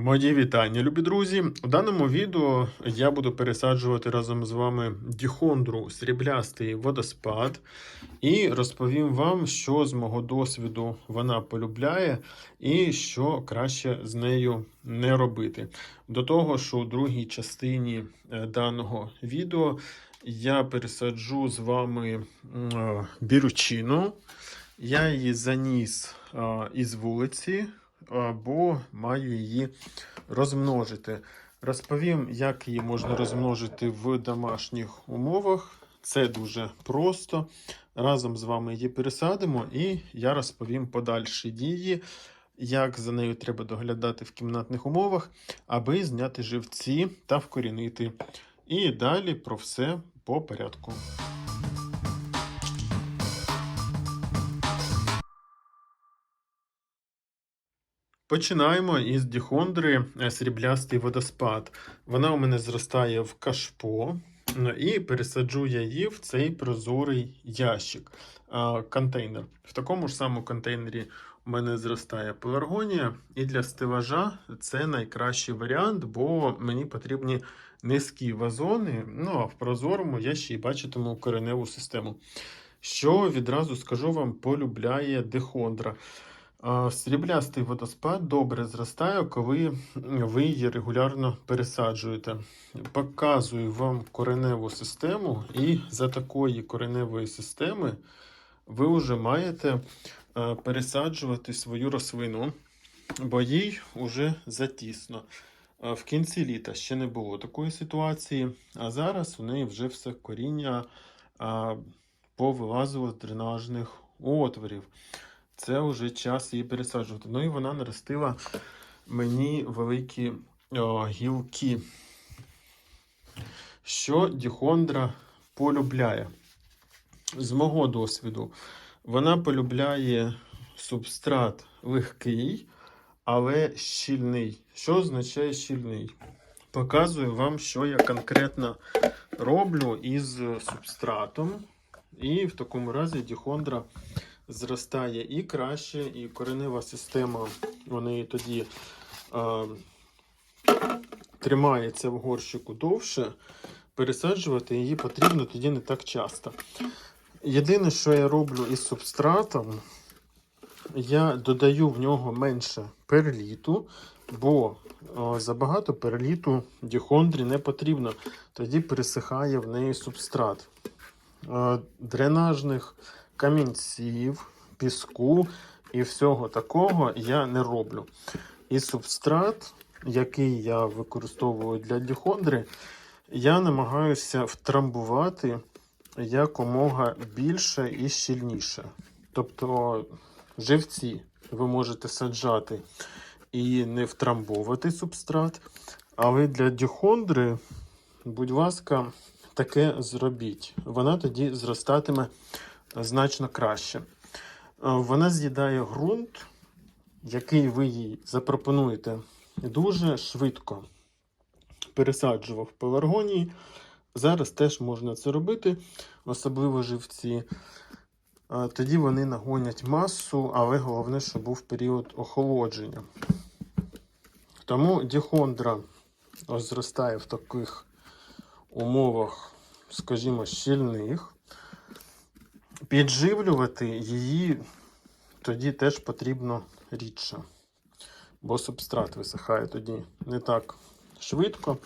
Мої вітання, любі друзі. У даному відео я буду пересаджувати разом з вами діхондру сріблястий водоспад і розповім вам, що з мого досвіду вона полюбляє і що краще з нею не робити. До того, що у другій частині е, даного відео я пересаджу з вами е, бірючину. Я її заніс е, із вулиці, або маю її розмножити. Розповім, як її можна розмножити в домашніх умовах. Це дуже просто. Разом з вами її пересадимо, і я розповім подальші дії, як за нею треба доглядати в кімнатних умовах, аби зняти живці та вкорінити. І далі про все по порядку. Починаємо із діхондри е, сріблястий водоспад. Вона у мене зростає в кашпо, ну, і пересаджу я її в цей прозорий ящик, контейнер. В такому ж самому контейнері у мене зростає пеларгонія, і для стелажа це найкращий варіант, бо мені потрібні низькі вазони. Ну а в прозорому я ще й бачитиму кореневу систему. Що відразу скажу вам, полюбляє дихондра. Сріблястий водоспад добре зростає, коли ви її регулярно пересаджуєте. Показую вам кореневу систему, і за такої кореневої системи ви вже маєте е, пересаджувати свою рослину, бо їй вже затісно. Е, В кінці літа ще не було такої ситуації, а зараз у неї вже все коріння повилазило з дренажних отворів. Це вже час її пересаджувати. Ну і вона наростила мені великі о, гілки. Що діхондра полюбляє? З мого досвіду, вона полюбляє субстрат легкий, але щільний. Що означає щільний? Показую вам, що я конкретно роблю із субстратом. І в такому разі діхондра зростає і краще, і коренева система у тоді е, тримається в горщику довше. Пересаджувати її потрібно тоді не так часто. Єдине, що я роблю із субстратом, я додаю в нього менше перліту, бо о, забагато перліту діхондрі не потрібно. Тоді пересихає в неї субстрат. Е, дренажних камінців, піску і всього такого я не роблю. І субстрат, який я використовую для діхондри, я намагаюся втрамбувати якомога більше і щільніше. Тобто живці ви можете саджати і не втрамбовувати субстрат. Але для діхондри, будь ласка, таке зробіть. Вона тоді зростатиме значно краще. Е, Вона з'їдає ґрунт, який ви їй запропонуєте дуже швидко. Пересаджував пеларгонії. Зараз теж можна це робити, особливо живці. Е, Тоді вони нагонять масу, але головне, щоб був період охолодження. Тому діхондра зростає в таких умовах, скажімо, щільних. Підживлювати її тоді теж потрібно рідше, бо субстрат висихає тоді не так швидко.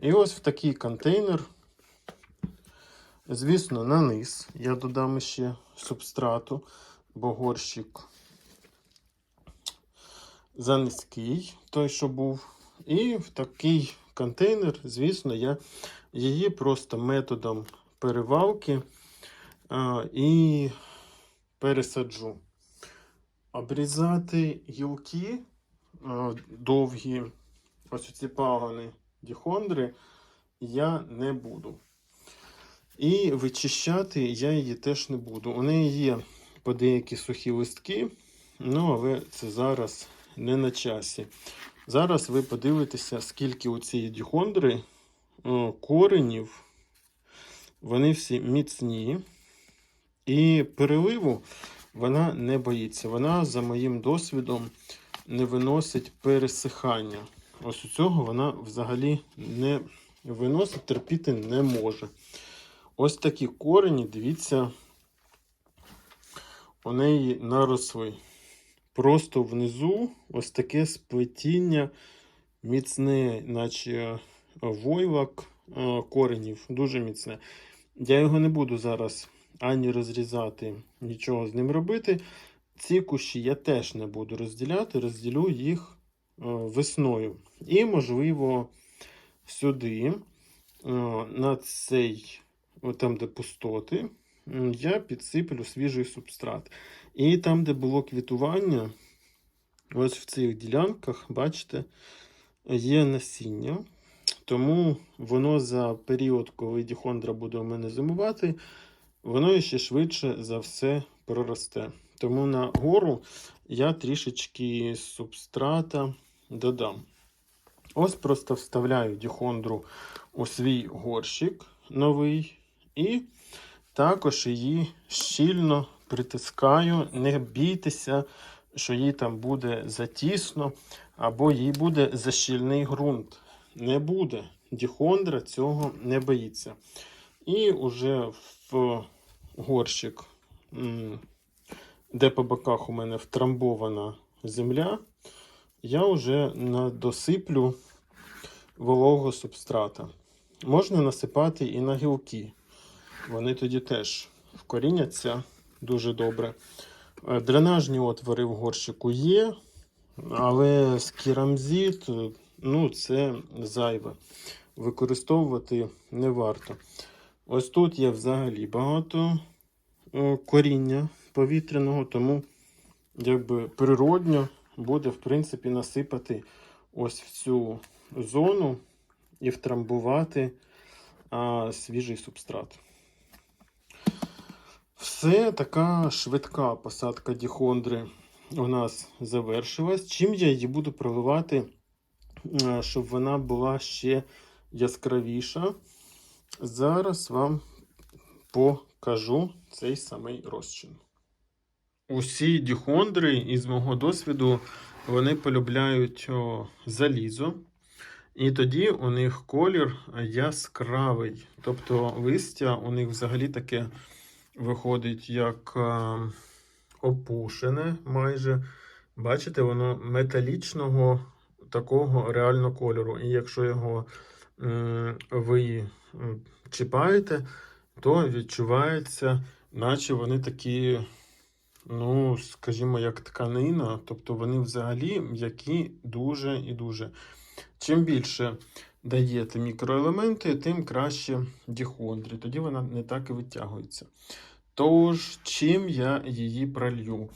І ось в такий контейнер, звісно, на низ я додам ще субстрату, бо горщик занизький, той, що був. І в такий контейнер, звісно, я її просто методом перевалки і пересаджу. Обрізати гілки довгі, ось ці пагони діхондри, я не буду. І вичищати я її теж не буду. У неї є по деякі сухі листки, ну але це зараз не на часі. Зараз ви подивитеся, скільки у цієї діхондри коренів. Вони всі міцні. І переливу вона не боїться. Вона, за моїм досвідом, не виносить пересихання. ось у цього вона взагалі не виносить, терпіти не може. Ось такі корені, дивіться, у неї наросли. Просто внизу ось таке сплетіння міцне, наче войлок е, коренів, дуже міцне. Я його не буду зараз ані розрізати, нічого з ним робити. Ці кущі я теж не буду розділяти, розділю їх е, весною. І, можливо, сюди, е, на цей, там, де пустоти, я підсиплю свіжий субстрат. І там, де було квітування, ось в цих ділянках, бачите, є насіння. Тому воно за період, коли діхондра буде у мене зимувати, воно ще швидше за все проросте. Тому на гору я трішечки субстрата додам. Ось просто вставляю діхондру у свій горщик новий і також її щільно притискаю. Не бійтеся, що їй там буде затісно або їй буде защільний ґрунт. Не буде. Діхондра цього не боїться. І вже в горщик, де по боках у мене втрамбована земля, я вже досиплю вологого субстрата. Можна насипати і на гілки. Вони тоді теж вкоріняться дуже добре. Е, Дренажні отвори в горщику є, але з керамзит, ну, це зайве. Використовувати не варто. Ось тут є взагалі багато е, коріння повітряного, тому якби природньо буде, в принципі, насипати ось в цю зону і втрамбувати а, свіжий субстрат. Все, така швидка посадка діхондри у нас завершилась. Чим я її буду проливати, е, щоб вона була ще яскравіша. Зараз вам покажу цей самий розчин. Усі діхондри, із мого досвіду, вони полюбляють залізо. І тоді у них колір яскравий. Тобто листя у них взагалі таке виходить як е, опушене майже. Бачите, воно металічного такого реально кольору. І якщо його ви чіпаєте, то відчувається, наче вони такі, ну, скажімо, як тканина. Тобто вони взагалі м'які дуже і дуже. Чим більше даєте мікроелементи, тим краще діхондрі. Тоді вона не так і витягується. Тож, чим я її пролью?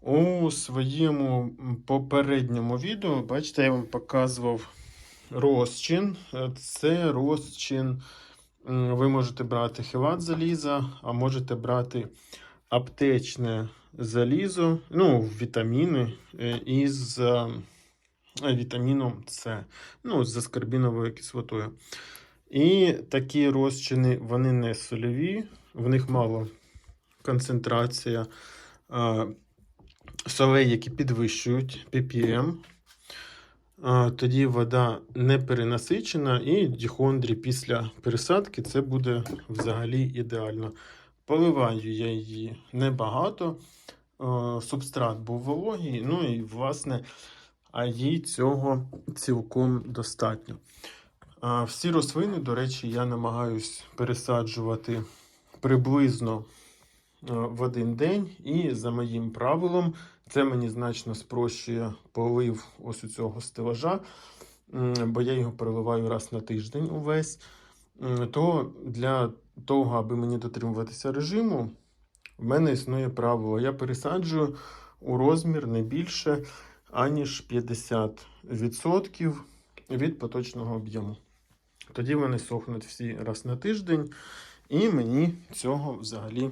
У своєму попередньому відео, бачите, я вам показував розчин. Це розчин. Ви можете брати хелат заліза, а можете брати аптечне залізо, ну, вітаміни е, із е, вітаміном С, ну, з аскорбіновою кислотою. І такі розчини, вони не сольові, в них мало концентрація солей, які підвищують ppm. Тоді вода не перенасичена, і діхондрі після пересадки це буде взагалі ідеально. Поливаю я її небагато. Субстрат був вологий, ну і, власне, а їй цього цілком достатньо. Всі рослини, до речі, я намагаюсь пересаджувати приблизно в один день, і за моїм правилом, це мені значно спрощує полив ось у цього стелажа, бо я його переливаю раз на тиждень увесь. То для того, аби мені дотримуватися режиму, в мене існує правило. Я пересаджую у розмір не більше аніж 50% від поточного об'єму. Тоді вони сохнуть всі раз на тиждень, і мені цього взагалі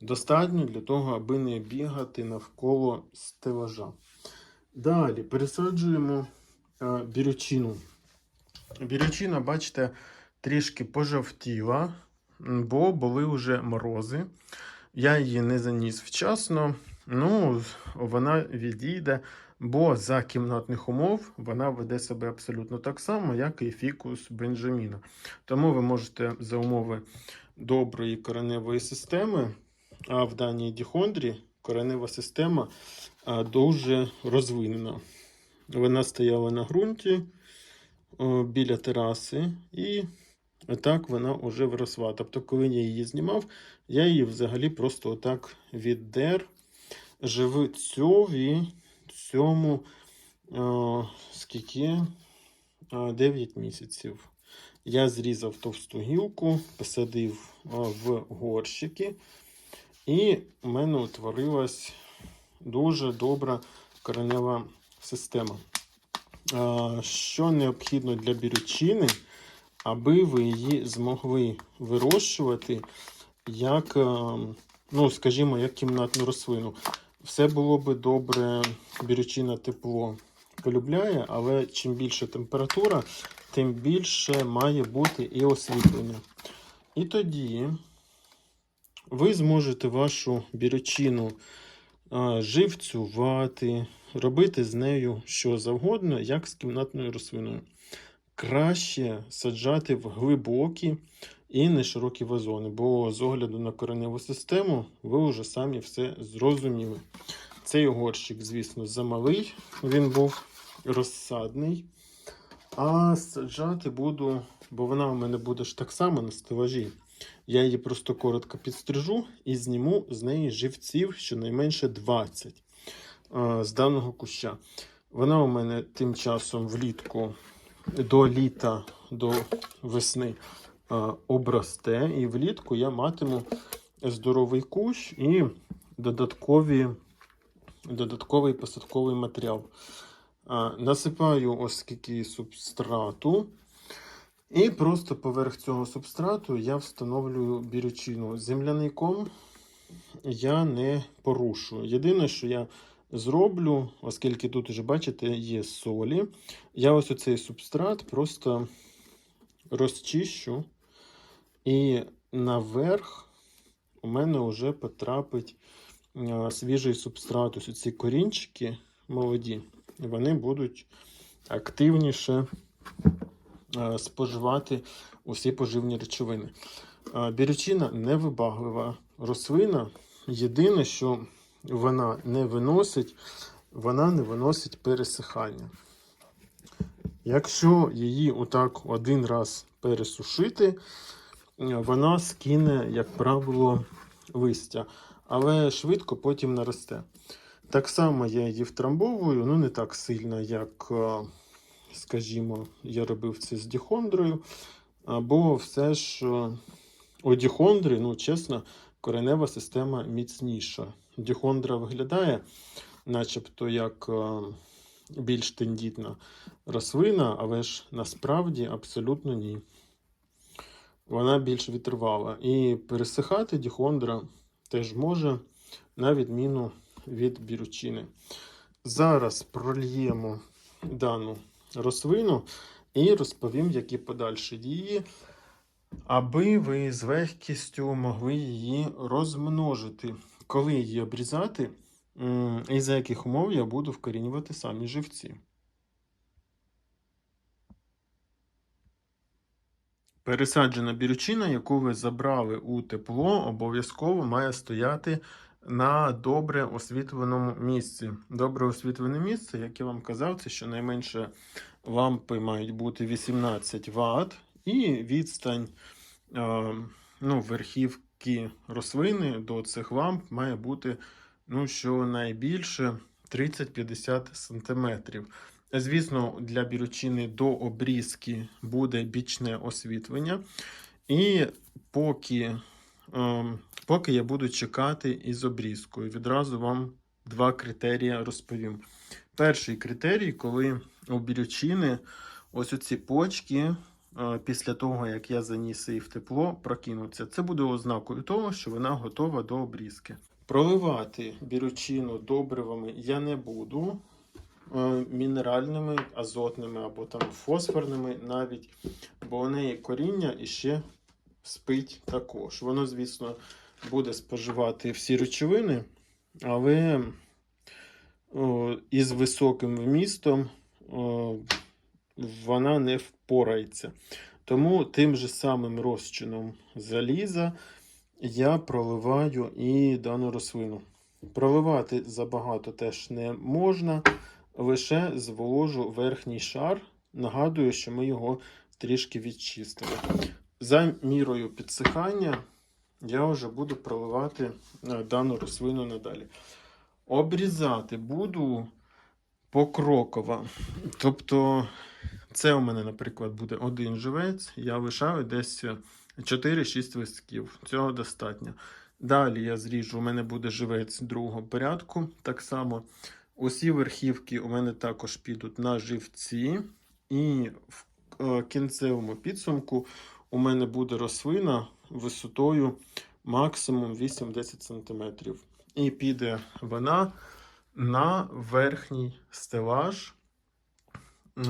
достатньо для того, аби не бігати навколо стелажа. Далі пересаджуємо е, бірючину. Бірючина, бачите, трішки пожовтіла, бо були вже морози. Я її не заніс вчасно. Ну, вона відійде бо за кімнатних умов вона веде себе абсолютно так само, як і фікус Бенджаміна. Тому ви можете за умови доброї кореневої системи, а в даній діхондрі коренева система дуже розвинена. Вона стояла на ґрунті біля тераси, і так вона вже виросла. Тобто, коли я її знімав, я її взагалі просто отак віддер живцьові цьому о, скільки? 9 місяців. Я зрізав товсту гілку, посадив в горщики, і в мене утворилась дуже добра коренева система. Що необхідно для бірючини, аби ви її змогли вирощувати як, е, ну, скажімо, як кімнатну рослину. Все було би добре, бірючина тепло полюбляє, але чим більше температура, тим більше має бути і освітлення. І тоді ви зможете вашу бірючину а, живцювати, робити з нею що завгодно, як з кімнатною рослиною. Краще саджати в глибокі і не широкі вазони, бо з огляду на кореневу систему ви вже самі все зрозуміли. Цей горщик, звісно, замалий, він був розсадний. А саджати буду, бо вона у мене буде ж так само на стелажі. Я її просто коротко підстрижу і зніму з неї живців щонайменше 20 з даного куща. Вона у мене тим часом влітку до літа, до весни а, обросте, і влітку я матиму здоровий кущ і додаткові, додатковий посадковий матеріал. Насипаю ось скільки субстрату. І просто поверх цього субстрату я встановлюю бірючину. Земляний ком я не порушую. Єдине, що я зроблю, оскільки тут вже бачите, є солі, я ось оцей субстрат просто розчищу, і наверх у мене вже потрапить свіжий субстрат. Ось ці корінчики молоді, вони будуть активніше споживати усі поживні речовини. Бірючина невибаглива рослина. Єдине, що вона не виносить, вона не виносить пересихання. Якщо її отак один раз пересушити, вона скине, як правило, листя, але швидко потім наросте. Так само я її втрамбовую, ну не так сильно, як, е, скажімо, я робив це з діхондрою. Бо все ж е, у діхондри, ну чесно, коренева система міцніша. Діхондра виглядає, начебто, як е, більш тендітна рослина, але ж насправді абсолютно ні. Вона більш витривала. І пересихати діхондра теж може, на відміну від бірючини. Зараз прольємо дану рослину і розповім, які подальші дії, аби ви з легкістю могли її розмножити. Коли її обрізати, і за яких умов я буду вкорінювати самі живці. Пересаджена бірючина, яку ви забрали у тепло, обов'язково має стояти на добре освітленому місці. Добре освітлене місце, як я вам казав, це щонайменше лампи мають бути 18 Вт і відстань е, ну, верхівки рослини до цих ламп має бути ну, щонайбільше 30-50 см. Звісно, для бірючини до обрізки буде бічне освітлення. І поки, поки я буду чекати із обрізкою, відразу вам два критерії розповім. Перший критерій, коли у бірючини ось оці почки, е, після того, як я заніс її в тепло, прокинуться. Це буде ознакою того, що вона готова до обрізки. Проливати бірючину добривами я не буду. Е, мінеральними, азотними або там фосфорними навіть, бо у неї коріння іще спить також. Воно, звісно, буде споживати всі речовини, але о, із високим вмістом о, вона не впорається. Тому тим же самим розчином заліза я проливаю і дану рослину. Проливати забагато теж не можна, лише зволожу верхній шар. Нагадую, що ми його трішки відчистили. За мірою підсихання я вже буду проливати е, дану рослину надалі. Обрізати буду покроково. Тобто, це у мене, наприклад, буде один живець, я лишаю десь 4-6 листків. Цього достатньо. Далі я зріжу, у мене буде живець другого порядку. Так само усі верхівки у мене також підуть на живці. І в е, кінцевому підсумку у мене буде рослина висотою максимум 8-10 см. І піде вона на верхній стелаж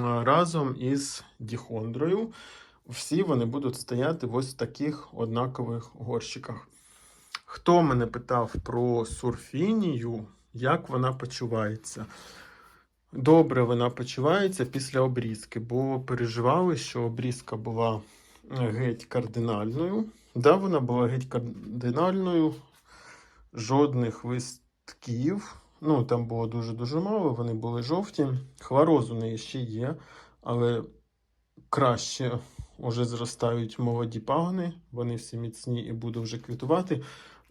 разом із діхондрою. Всі вони будуть стояти в ось таких однакових горщиках. Хто мене питав про сурфінію, як вона почувається? Добре вона почувається після обрізки, бо переживали, що обрізка була геть кардинальною. Да, вона була геть кардинальною, жодних листків. Ну, там було дуже-дуже мало, вони були жовті. Хвороз у неї ще є, але краще вже зростають молоді пагони, вони всі міцні і будуть вже квітувати.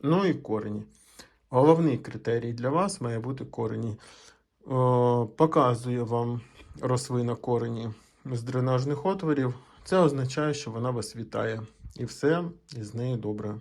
Ну і корені. Головний критерій для вас має бути корені. Показує вам рослина корені з дренажних отворів. Це означає, що вона вас вітає. І все із нею добре.